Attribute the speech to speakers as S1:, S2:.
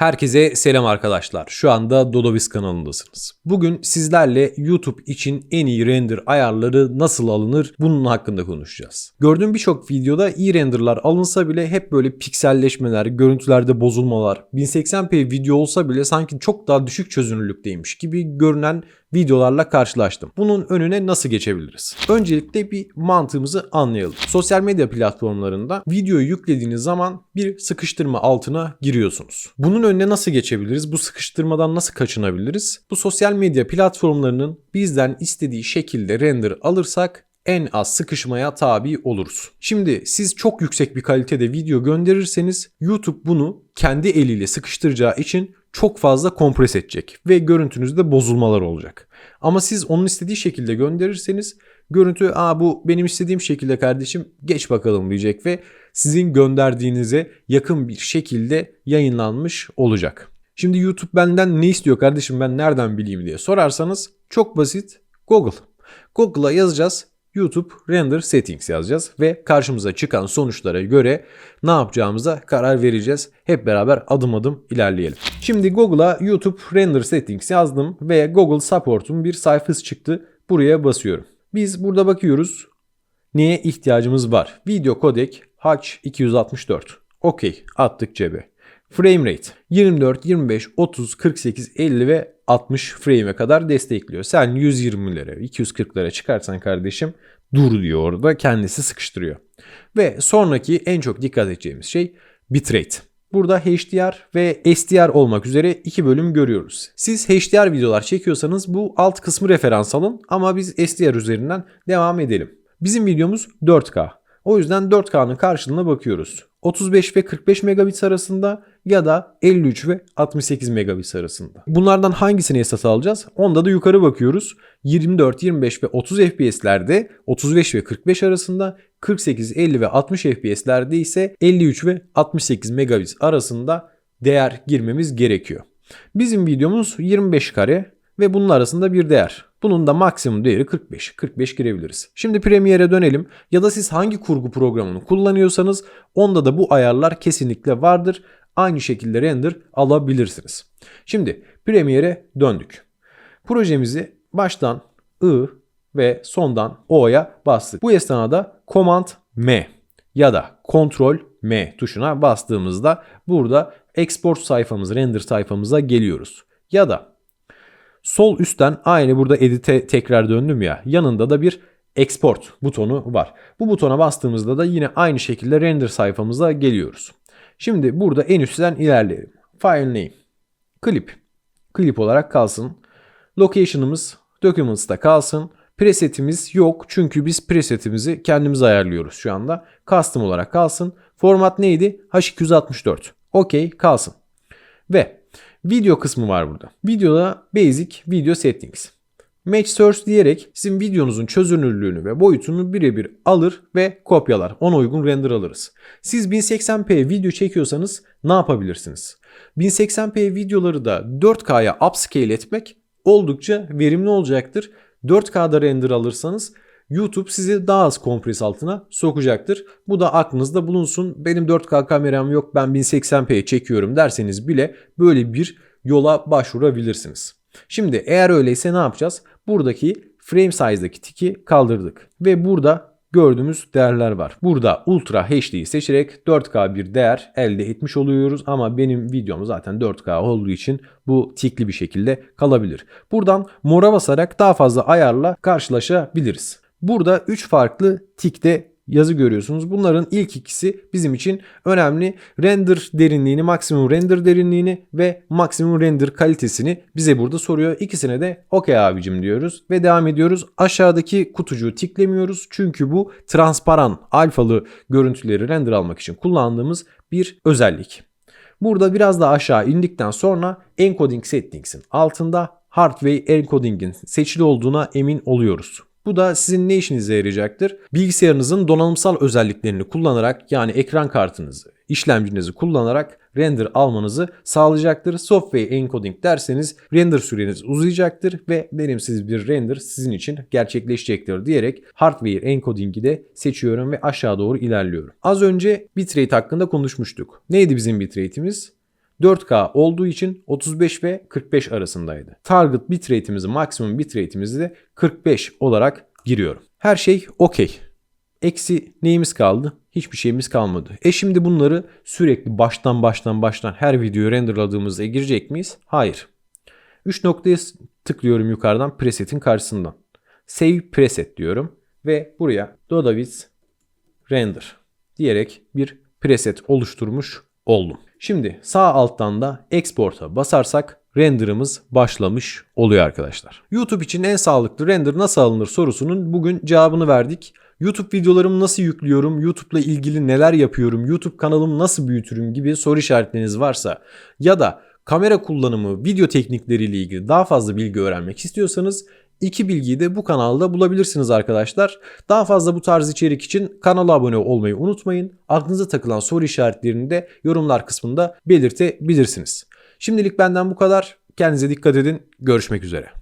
S1: Herkese selam arkadaşlar. Şu anda Dodovis kanalındasınız. Bugün sizlerle YouTube için en iyi render ayarları nasıl alınır bunun hakkında konuşacağız. Gördüğüm birçok videoda iyi renderlar alınsa bile hep böyle pikselleşmeler, görüntülerde bozulmalar, 1080p video olsa bile sanki çok daha düşük çözünürlükteymiş gibi görünen videolarla karşılaştım. Bunun önüne nasıl geçebiliriz? Öncelikle bir mantığımızı anlayalım. Sosyal medya platformlarında videoyu yüklediğiniz zaman bir sıkıştırma altına giriyorsunuz. Bunun önüne nasıl geçebiliriz? Bu sıkıştırmadan nasıl kaçınabiliriz? Bu sosyal medya platformlarının bizden istediği şekilde render alırsak en az sıkışmaya tabi oluruz. Şimdi siz çok yüksek bir kalitede video gönderirseniz YouTube bunu kendi eliyle sıkıştıracağı için çok fazla kompres edecek ve görüntünüzde bozulmalar olacak. Ama siz onun istediği şekilde gönderirseniz görüntü aa bu benim istediğim şekilde kardeşim geç bakalım diyecek ve sizin gönderdiğinize yakın bir şekilde yayınlanmış olacak. Şimdi YouTube benden ne istiyor kardeşim ben nereden bileyim diye sorarsanız çok basit Google. Google'a yazacağız YouTube Render Settings yazacağız ve karşımıza çıkan sonuçlara göre ne yapacağımıza karar vereceğiz. Hep beraber adım adım ilerleyelim. Şimdi Google'a YouTube Render Settings yazdım ve Google Support'un bir sayfası çıktı. Buraya basıyorum. Biz burada bakıyoruz. Neye ihtiyacımız var? Video kodek H264. Okey attık cebe. Frame rate 24, 25, 30, 48, 50 ve 60 frame'e kadar destekliyor. Sen 120'lere, 240'lara çıkarsan kardeşim dur diyor orada kendisi sıkıştırıyor. Ve sonraki en çok dikkat edeceğimiz şey bitrate. Burada HDR ve SDR olmak üzere iki bölüm görüyoruz. Siz HDR videolar çekiyorsanız bu alt kısmı referans alın ama biz SDR üzerinden devam edelim. Bizim videomuz 4K. O yüzden 4K'nın karşılığına bakıyoruz. 35 ve 45 megabit arasında ya da 53 ve 68 megabit arasında. Bunlardan hangisini esas alacağız? Onda da yukarı bakıyoruz. 24, 25 ve 30 FPS'lerde 35 ve 45 arasında, 48, 50 ve 60 FPS'lerde ise 53 ve 68 megabit arasında değer girmemiz gerekiyor. Bizim videomuz 25 kare ve bunun arasında bir değer. Bunun da maksimum değeri 45. 45 girebiliriz. Şimdi Premiere'e dönelim. Ya da siz hangi kurgu programını kullanıyorsanız onda da bu ayarlar kesinlikle vardır. Aynı şekilde render alabilirsiniz. Şimdi Premiere'e döndük. Projemizi baştan I ve sondan O'ya bastık. Bu esnada Command M ya da Ctrl M tuşuna bastığımızda burada export sayfamız, render sayfamıza geliyoruz. Ya da Sol üstten aynı burada edit'e tekrar döndüm ya. Yanında da bir export butonu var. Bu butona bastığımızda da yine aynı şekilde render sayfamıza geliyoruz. Şimdi burada en üstten ilerleyelim. File name. Clip. Clip olarak kalsın. Location'ımız Documents'ta kalsın. Presetimiz yok çünkü biz presetimizi kendimiz ayarlıyoruz şu anda. Custom olarak kalsın. Format neydi? H264. Okey kalsın. Ve Video kısmı var burada. Videoda Basic Video Settings. Match Source diyerek sizin videonuzun çözünürlüğünü ve boyutunu birebir alır ve kopyalar. Ona uygun render alırız. Siz 1080p video çekiyorsanız ne yapabilirsiniz? 1080p videoları da 4K'ya upscale etmek oldukça verimli olacaktır. 4K'da render alırsanız YouTube sizi daha az kompres altına sokacaktır. Bu da aklınızda bulunsun. Benim 4K kameram yok ben 1080p çekiyorum derseniz bile böyle bir yola başvurabilirsiniz. Şimdi eğer öyleyse ne yapacağız? Buradaki frame size'daki tiki kaldırdık. Ve burada gördüğümüz değerler var. Burada Ultra HD'yi seçerek 4K bir değer elde etmiş oluyoruz ama benim videom zaten 4K olduğu için bu tikli bir şekilde kalabilir. Buradan mora basarak daha fazla ayarla karşılaşabiliriz. Burada 3 farklı tikte yazı görüyorsunuz. Bunların ilk ikisi bizim için önemli. Render derinliğini, maksimum render derinliğini ve maksimum render kalitesini bize burada soruyor. İkisine de okey abicim diyoruz ve devam ediyoruz. Aşağıdaki kutucuğu tiklemiyoruz. Çünkü bu transparan alfalı görüntüleri render almak için kullandığımız bir özellik. Burada biraz daha aşağı indikten sonra encoding settings'in altında hardware encoding'in seçili olduğuna emin oluyoruz. Bu da sizin ne işinize yarayacaktır? Bilgisayarınızın donanımsal özelliklerini kullanarak yani ekran kartınızı, işlemcinizi kullanarak render almanızı sağlayacaktır. Software encoding derseniz render süreniz uzayacaktır ve verimsiz bir render sizin için gerçekleşecektir diyerek hardware encoding'i de seçiyorum ve aşağı doğru ilerliyorum. Az önce bitrate hakkında konuşmuştuk. Neydi bizim bitrate'imiz? 4K olduğu için 35 ve 45 arasındaydı. Target bitrate'imizi, maksimum bitrate'imizi de 45 olarak giriyorum. Her şey okey. Eksi neyimiz kaldı? Hiçbir şeyimiz kalmadı. E şimdi bunları sürekli baştan baştan baştan her videoyu renderladığımızda girecek miyiz? Hayır. 3 noktaya tıklıyorum yukarıdan preset'in karşısından. Save preset diyorum ve buraya Dodaviz render diyerek bir preset oluşturmuş oldum. Şimdi sağ alttan da export'a basarsak renderımız başlamış oluyor arkadaşlar. YouTube için en sağlıklı render nasıl alınır sorusunun bugün cevabını verdik. YouTube videolarımı nasıl yüklüyorum, YouTube'la ilgili neler yapıyorum, YouTube kanalımı nasıl büyütürüm gibi soru işaretleriniz varsa ya da kamera kullanımı, video teknikleriyle ilgili daha fazla bilgi öğrenmek istiyorsanız iki bilgiyi de bu kanalda bulabilirsiniz arkadaşlar. Daha fazla bu tarz içerik için kanala abone olmayı unutmayın. Aklınıza takılan soru işaretlerini de yorumlar kısmında belirtebilirsiniz. Şimdilik benden bu kadar. Kendinize dikkat edin. Görüşmek üzere.